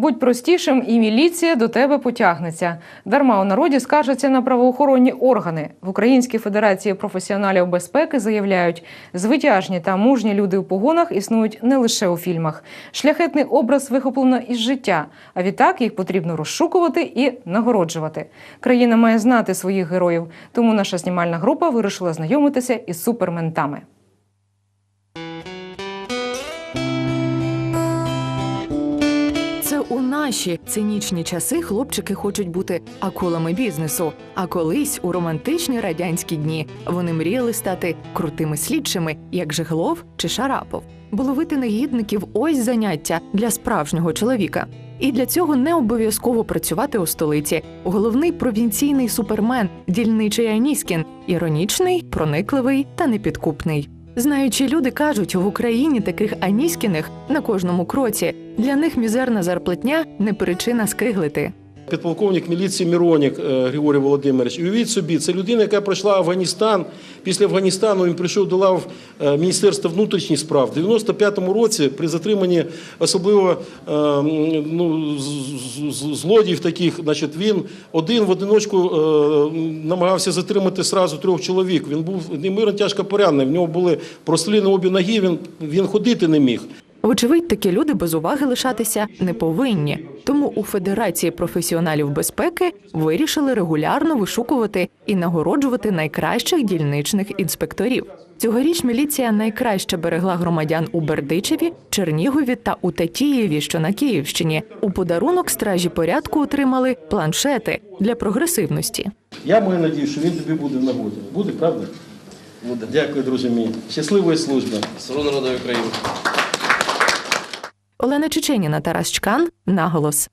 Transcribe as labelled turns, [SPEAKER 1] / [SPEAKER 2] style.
[SPEAKER 1] Будь простішим, і міліція до тебе потягнеться. Дарма у народі скаржаться на правоохоронні органи. В Українській федерації професіоналів безпеки заявляють, звитяжні та мужні люди у погонах існують не лише у фільмах. Шляхетний образ вихоплено із життя. А відтак їх потрібно розшукувати і нагороджувати. Країна має знати своїх героїв, тому наша знімальна група вирішила знайомитися із суперментами.
[SPEAKER 2] Наші цинічні часи хлопчики хочуть бути акулами бізнесу. А колись у романтичні радянські дні вони мріяли стати крутими слідчими, як Жиглов чи Шарапов. Бо негідників ось заняття для справжнього чоловіка. І для цього не обов'язково працювати у столиці. Головний провінційний супермен, дільничий Аніскін, іронічний, проникливий та непідкупний. Знаючі люди кажуть, в Україні таких аніськіних на кожному кроці. Для них мізерна зарплатня не причина скиглити.
[SPEAKER 3] Підполковник міліції Міронік е, Григорій Володимирович. І уявіть собі, це людина, яка пройшла Афганістан. Після Афганістану він прийшов до лав е, Міністерства внутрішніх справ. В 95-му році при затриманні особливо е, ну, злодіїв таких, значить, він один в одиночку намагався затримати сразу трьох чоловік. Він був немирно тяжко поранений. В нього були прострілені обі ноги, він, він ходити не міг.
[SPEAKER 2] Вочевидь, такі люди без уваги лишатися не повинні. Тому у Федерації професіоналів безпеки вирішили регулярно вишукувати і нагороджувати найкращих дільничних інспекторів. Цьогоріч міліція найкраще берегла громадян у Бердичеві, Чернігові та у Татієві, що на Київщині. У подарунок стражі порядку отримали планшети для прогресивності.
[SPEAKER 3] Я маю надію, що він тобі буде в нагоді. Буде, правда?
[SPEAKER 4] Буде.
[SPEAKER 3] Дякую, друзі мої. Щасливої служби.
[SPEAKER 4] Слава народу України.
[SPEAKER 2] Олена Чеченіна, Тарас Чкан, наголос.